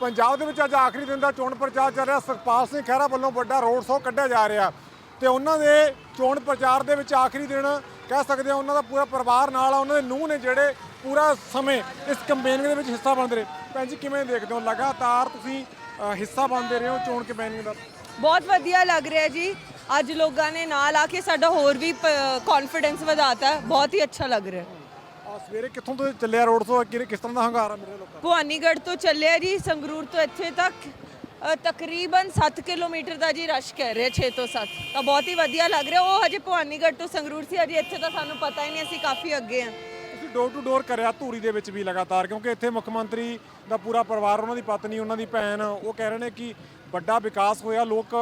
ਪੰਜਾਬ ਦੇ ਵਿੱਚ ਅੱਜ ਆਖਰੀ ਦਿਨ ਦਾ ਚੋਣ ਪ੍ਰਚਾਰ ਚੱਲ ਰਿਹਾ। ਸੁਖਪਾਲ ਸਿੰਘ ਖਹਿਰਾ ਵੱਲੋਂ ਵੱਡਾ ਰੋਡ ਸ਼ੋਅ ਕੱਢਿਆ ਜਾ ਰਿਹਾ। ਤੇ ਉਹਨਾਂ ਦੇ ਚੋਣ ਪ੍ਰਚਾਰ ਦੇ ਵਿੱਚ ਆਖਰੀ ਦਿਨ ਕਹਿ ਸਕਦੇ ਆ ਉਹਨਾਂ ਦਾ ਪੂਰਾ ਪਰਿਵਾਰ ਨਾਲ ਆ। ਉਹਨਾਂ ਦੇ ਨੂੰਹ ਨੇ ਜਿਹੜੇ ਪੂਰਾ ਸਮੇਂ ਇਸ ਕੰਪੇਨਿੰਗ ਦੇ ਵਿੱਚ ਹਿੱਸਾ ਬਣਦੇ ਰਹੇ। ਭੈਣ ਜੀ, ਕਿਵੇਂ ਦੇਖਦੇ ਹੋ? ਲਗਾਤਾਰ ਤੁਸੀਂ ਹਿੱਸਾ ਬਣਦੇ ਰਹੇ ਹੋ ਚੋਣ ਕੰਪੇਨਿੰਗ ਦਾ? ਬਹੁਤ ਵਧੀਆ ਲੱਗ ਰਿਹਾ ਜੀ। ਅੱਜ ਲੋਕਾਂ ਨੇ ਨਾਲ ਆ ਕੇ ਸਾਡਾ ਹੋਰ ਵੀ ਕੌਨਫੀਡੈਂਸ ਵਧਾਤਾ। ਹੈ। ਬਹੁਤ ਹੀ ਅੱਛਾ ਲੱਗ ਰਿਹਾ। ਸਵੇਰੇ ਕਿੱਥੋਂ ਤੋਂ ਚੱਲਿਆ ਰੋਡ ਸ਼ੋਅ ਕਿ ਕਿਸ ਤਰ੍ਹਾਂ ਦਾ ਹੰਗਾਰਾ ਮਿਲ ਰਿਹਾ ਲੋਕਾਂ ਭਵਾਨੀਗੜ੍ਹ ਤੋਂ ਚੱਲਿਆ ਜੀ ਸੰਗਰੂਰ ਤੋਂ ਇੱਥੇ ਤੱਕ। ਅ, ਤਕਰੀਬਨ 7 ਕਿਲੋਮੀਟਰ ਦਾ ਜੀ ਰਸ਼ ਕਹਿ ਰਹੇ 6 ਤੋਂ 7 ਤਾਂ ਬਹੁਤ ਹੀ ਵਧੀਆ ਲੱਗ ਰਿਹਾ। ਉਹ ਹਜੇ ਭਵਾਨੀਗੜ੍ਹ ਤੋਂ ਸੰਗਰੂਰ ਸੀ ਹਜੇ ਇੱਥੇ ਤਾਂ ਸਾਨੂੰ ਪਤਾ ਹੀ ਨਹੀਂ ਅਸੀਂ ਕਾਫੀ ਅੱਗੇ ਹਾਂ। ਤੁਸੀਂ ਡੋਰ ਟੂ ਡੋਰ ਕਰਿਆ ਧੂਰੀ ਦੇ ਵਿੱਚ ਵੀ ਲਗਾਤਾਰ ਕਿਉਂਕਿ ਇੱਥੇ ਮੁੱਖ ਮੰਤਰੀ ਦਾ ਪੂਰਾ ਪਰਿਵਾਰ ਉਹਨਾਂ ਦੀ ਪਤਨੀ ਉਹਨਾਂ ਦੀ ਭੈਣ ਉਹ ਕਹਿ ਰਹੇ ਨੇ ਕਿ ਵੱਡਾ ਵਿਕਾਸ ਹੋਇਆ ਲੋਕ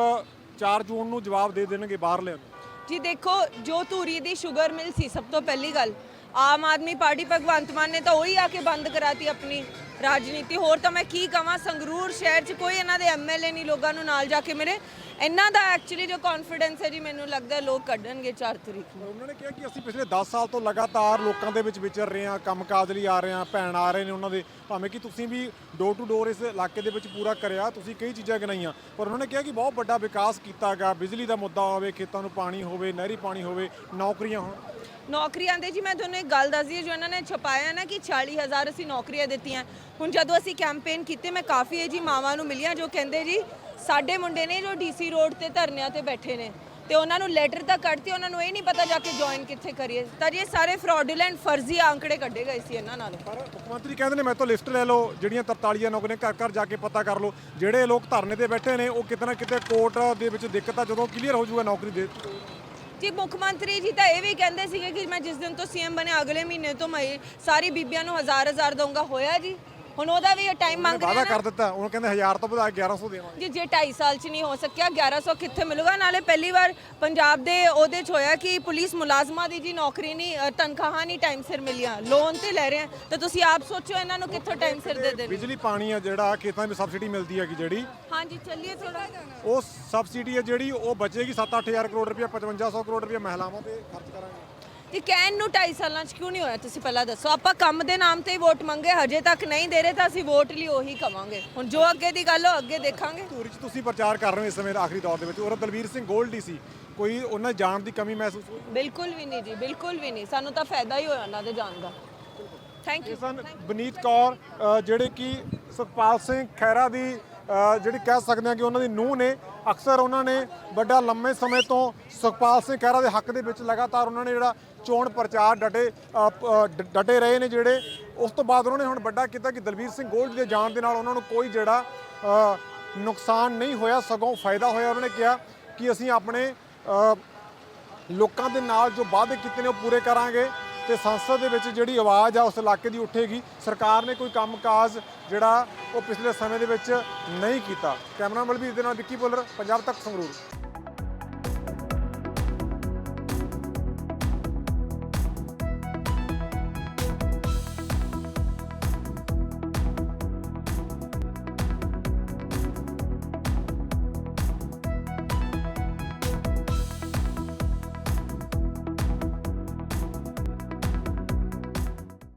4 ਜੂਨ ਨੂੰ ਜਵਾਬ ਦੇ ਦੇਣਗੇ ਬਾਹਰਲਿਆਂ ਨੂੰ। ਜੀ ਦੇਖੋ ਜੋ ਧੂਰੀ ਦੀ ਸ਼ੂਗਰ ਮਿਲ ਸੀ ਸਭ ਤੋਂ ਪਹਿਲੀ ਗੱਲ ਆਮ ਆਦਮੀ ਪਾਰਟੀ ਭਗਵੰਤ ਮਾਨ ਨੇ ਤਾਂ ਉਹੀ ਆ ਕੇ ਬੰਦ ਕਰਾਤੀ ਆਪਣੀ ਰਾਜਨੀਤੀ। ਹੋਰ ਤਾਂ ਮੈਂ ਕੀ ਕਹਾਂ, ਸੰਗਰੂਰ ਸ਼ਹਿਰ 'ਚ ਕੋਈ ਇਹਨਾਂ ਦੇ ਐਮਐਲਏ ਨਹੀਂ ਲੋਕਾਂ ਨੂੰ ਨਾਲ ਜਾ ਕੇ ਮੇਰੇ ਇਹਨਾਂ ਦਾ ਐਕਚੁਅਲੀ ਜੋ ਕੌਨਫੀਡੈਂਸ ਹੈ ਜੀ, ਮੈਨੂੰ ਲੱਗਦਾ ਲੋਕ ਕੱਢਣਗੇ 4 ਤਰੀਕ ਨੂੰ। ਉਹਨਾਂ ਨੇ ਕਿਹਾ ਕਿ ਅਸੀਂ ਪਿਛਲੇ 10 ਸਾਲ ਤੋਂ ਲਗਾਤਾਰ ਲੋਕਾਂ ਦੇ ਵਿੱਚ ਵਿਚਰ ਰਹੇ ਹਾਂ, ਕੰਮਕਾਜ ਲਈ ਆ ਰਹੇ ਹਾਂ, ਭੈਣ ਆ ਰਹੇ ਨੇ ਉਹਨਾਂ ਦੇ। ਭਾਵੇਂ ਕਿ ਤੁਸੀਂ ਵੀ ਡੋਰ ਟੂ ਡੋਰ ਇਸ ਇਲਾਕੇ ਦੇ ਵਿੱਚ ਪੂਰਾ ਕਰਿਆ, ਤੁਸੀਂ ਕਈ ਚੀਜ਼ਾਂ ਗਿਣਾਈਆਂ, ਪਰ ਉਹਨਾਂ ਨੇ ਕਿਹਾ ਕਿ ਬਹੁਤ ਵੱਡਾ ਵਿਕਾਸ ਕੀਤਾ ਗਿਆ। ਬਿਜਲੀ ਦਾ ਮੁੱਦਾ ਹੋਵੇ, ਖੇਤਾਂ ਨੂੰ ਪਾਣੀ ਹੋਵੇ, ਨਹਿਰੀ ਪਾਣੀ ਹੋਵੇ, ਨੌਕਰੀਆਂ ਹੋਣ ਨੌਕਰੀਆਂ ਦੇ ਜੀ, ਮੈਂ ਤੁਹਾਨੂੰ ਇੱਕ ਗੱਲ ਦੱਸਦੀ ਹਾਂ, ਜੋ ਇਹਨਾਂ ਨੇ ਛਪਾਇਆ ਨਾ ਕਿ 40000 ਅਸੀਂ ਨੌਕਰੀਆਂ ਦਿੱਤੀਆਂ। ਹੁਣ ਜਦੋਂ ਅਸੀਂ ਕੈਂਪੇਨ ਕੀਤੇ, ਮੈਂ ਕਾਫੀ ਇਹ ਜੀ ਮਾਵਾਂ ਨੂੰ ਮਿਲੀਆਂ, ਜੋ ਕਹਿੰਦੇ ਜੀ, ਸਾਡੇ ਮੁੰਡੇ ਨੇ ਜੋ ਡੀਸੀ ਰੋਡ ਤੇ ਧਰਨਿਆਂ ਤੇ ਬੈਠੇ ਨੇ ਤੇ ਉਹਨਾਂ ਨੂੰ ਲੈਟਰ ਤਾਂ ਕੱਢਤੀ, ਉਹਨਾਂ ਨੂੰ ਇਹ ਨਹੀਂ ਪਤਾ ਜਾ ਕੇ ਜੁਆਇਨ ਕਿੱਥੇ ਕਰੀਏ। ਤਾਂ ਇਹ ਸਾਰੇ ਫਰਾਡੂਲੈਂਟ ਫਰਜ਼ੀ ਆંકੜੇ ਕੱਢੇ ਗਏ ਸੀ ਇਹਨਾਂ ਨਾਲ। ਪਰ ਮੁੱਖ ਮੰਤਰੀ ਕਹਿੰਦੇ ਨੇ, ਮੈਂ ਤੋਂ ਲਿਸਟ ਲੈ ਲਓ, ਜਿਹੜੀਆਂ 43 ਨੌਕਰੀਆਂ ਘਰ ਘਰ ਜਾ ਕੇ ਪਤਾ ਕਰ ਲਓ। ਜਿਹੜੇ ਲੋਕ ਧਰਨੇ ਤੇ ਬੈਠੇ ਨੇ, ਉਹ ਕਿਤੇ ਨਾ ਕਿਤੇ ਕੋਰਟ ਦੇ ਵਿੱਚ ਦਿੱਕਤ ਆ, ਜਦੋਂ ਕਲੀਅਰ ਹੋ ਜਾਊਗਾ ਨੌਕਰੀ ਦੇ। ਜੀ, ਮੁੱਖ ਮੰਤਰੀ ਜੀ ਤਾਂ ਇਹ ਵੀ ਕਹਿੰਦੇ ਸੀਗੇ ਕਿ ਮੈਂ ਜਿਸ ਦਿਨ ਤੋਂ ਸੀਐਮ ਬਣਿਆ, ਅਗਲੇ ਮਹੀਨੇ ਤੋਂ ਮੈਂ ਸਾਰੀ ਬੀਬੀਆਂ ਨੂੰ ਹਜ਼ਾਰ ਹਜ਼ਾਰ ਦਊਂਗਾ। ਹੋਇਆ ਜੀ? ਹੁਣ ਉਹਦਾ ਵੀ ਟਾਈਮ ਮੰਗ ਵਾਅਦਾ ਰਿਹਾ ਕਰ ਦਿੱਤਾ ਉਹ ਕਹਿੰਦੇ 1000 ਤੋਂ ਵਧਾ ਕੇ 1100 ਦੇਵਾਂਗੇ। ਜੀ ਜੇ 2.5 ਸਾਲ ਚ ਨਹੀਂ ਹੋ ਸਕਿਆ 1100 ਕਿੱਥੇ ਮਿਲੂਗਾ? ਨਾਲੇ ਪਹਿਲੀ ਵਾਰ ਪੰਜਾਬ ਦੇ ਉਹਦੇ ਚ ਹੋਇਆ ਕਿ ਪੁਲਿਸ ਮੁਲਾਜ਼ਮਾਂ ਦੀ ਜੀ ਨੌਕਰੀ ਨਹੀਂ ਤਨਖਾਹਾਂ ਨਹੀਂ ਟਾਈਮ ਸਿਰ ਮਿਲੀਆਂ। ਲੋਨ ਤੇ ਲੈ ਰਹੇ ਆ। ਤਾਂ ਤੁਸੀਂ ਆਪ ਸੋਚੋ ਇਹਨਾਂ ਨੂੰ ਕਿੱਥੋਂ ਟਾਈਮ ਸਿਰ ਦੇ ਦੇਣ ਬਿਜਲੀ ਪਾਣੀ ਆ ਜਿਹੜਾ ਖੇਤਾਂ ਵਿੱਚ ਸਬਸਿਡੀ ਮਿਲਦੀ ਹੈਗੀ ਜਿਹੜੀ। ਹਾਂਜੀ ਚੱਲੀਏ ਥੋੜਾ ਉਹ ਸਬਸਿਡੀ ਹੈ ਜਿਹੜੀ ਉਹ ਬਚੇਗੀ 7-8000 ਕਰੋੜ ਰੁਪਏ 5500 ਕਰੋੜ ਰੁਪਏ ਮਹਿਲਾਵਾਂ ਤੇ ਖਰਚ ਕਰਾਂਗੇ। ਜੀ ਕਹਿਣ ਨੂੰ 2.5 ਸਾਲਾਂ ਚ ਕਿਉਂ ਨਹੀਂ ਹੋਇਆ? ਤੁਸੀਂ ਪਹਿਲਾਂ ਦੱਸੋ। ਆਪਾਂ ਕੰਮ ਦੇ ਨਾਮ ਤੇ ਹੀ ਵੋਟ ਮੰਗੇ ਹਜੇ ਤੱਕ ਨਹੀਂ ਦੇ ਰਹੇ ਤਾਂ ਅਸੀਂ ਵੋਟ ਲਈ ਉਹੀ ਕਵਾਂਗੇ। ਹੁਣ ਜੋ ਅੱਗੇ ਦੀ ਗੱਲ ਉਹ ਅੱਗੇ ਦੇਖਾਂਗੇ। ਧੂਰੀ 'ਚ ਤੁਸੀਂ ਪ੍ਰਚਾਰ ਕਰ ਰਹੇ ਹੋ ਇਸ ਸਮੇਂ ਆਖਰੀ ਦੌਰ ਦੇ ਵਿੱਚ। ਔਰ ਦਲਵੀਰ ਸਿੰਘ ਗੋਲਡੀ ਸੀ। ਕੋਈ ਉਹਨਾਂ ਦੀ ਜਾਣ ਦੀ ਕਮੀ ਮਹਿਸੂਸ ਹੋਈ? ਬਿਲਕੁਲ ਵੀ ਨਹੀਂ ਜੀ ਬਿਲਕੁਲ ਵੀ ਨਹੀਂ। ਸਾਨੂੰ ਤਾਂ ਫਾਇਦਾ ਹੀ ਹੋਇਆ ਉਹਨਾਂ ਦੇ ਜਾਣ ਦਾ। ਥੈਂਕ ਇਹ ਯੂ ਸਨ ਬਨੀਤ ਕੌਰ ਅ, ਜਿਹੜੇ ਕਿ ਸੁਖਪਾਲ ਸਿੰਘ ਖਹਿਰਾ ਦੀ ਜਿਹੜੀ ਕਹਿ ਸਕਦੇ ਹਾਂ ਕਿ ਉਹਨਾਂ ਦੀ ਨੂੰਹ ਨੇ, ਅਕਸਰ ਉਹਨਾਂ ਨੇ ਵੱਡਾ ਲੰਮੇ ਸਮੇਂ ਤੋਂ ਸੁਖਪਾਲ ਸਿੰਘ ਖਹਿਰਾ ਦੇ ਹੱਕ ਦੇ ਵਿੱਚ ਲਗਾਤਾਰ ਉਹਨਾਂ ਨੇ ਜਿਹੜਾ ਚੋਣ ਪ੍ਰਚਾਰ ਡਟੇ ਡਟੇ ਰਹੇ ਨੇ ਜਿਹੜੇ, ਉਸ ਤੋਂ ਬਾਅਦ ਉਹਨਾਂ ਨੇ ਹੁਣ ਵੱਡਾ ਕੀਤਾ ਕਿ ਦਲਬੀਰ ਸਿੰਘ ਗੋਲਡ ਦੇ ਜਾਣ ਦੇ ਨਾਲ ਉਹਨਾਂ ਨੂੰ ਕੋਈ ਜਿਹੜਾ ਨੁਕਸਾਨ ਨਹੀਂ ਹੋਇਆ, ਸਗੋਂ ਫਾਇਦਾ ਹੋਇਆ। ਉਹਨਾਂ ਨੇ ਕਿਹਾ ਕਿ ਅਸੀਂ ਆਪਣੇ ਲੋਕਾਂ ਦੇ ਨਾਲ ਜੋ ਵਾਅਦੇ ਕੀਤੇ ਨੇ ਉਹ ਪੂਰੇ ਕਰਾਂਗੇ। ਤੇ ਸੰਸਦ ਦੇ ਵਿੱਚ ਜਿਹੜੀ ਆਵਾਜ਼ ਆ ਉਸ ਇਲਾਕੇ ਦੀ ਉੱਠੇਗੀ। ਸਰਕਾਰ ਨੇ ਕੋਈ ਕੰਮਕਾਜ ਜਿਹੜਾ ਉਹ ਪਿਛਲੇ ਸਮੇਂ ਦੇ ਵਿੱਚ ਨਹੀਂ ਕੀਤਾ। ਕੈਮਰਾ ਬਲਬੀਰ ਦੇ ਨਾਲ ਵਿੱਕੀ ਬੋਲਰ ਪੰਜਾਬ ਤੱਕ ਸੰਗਰੂਰ।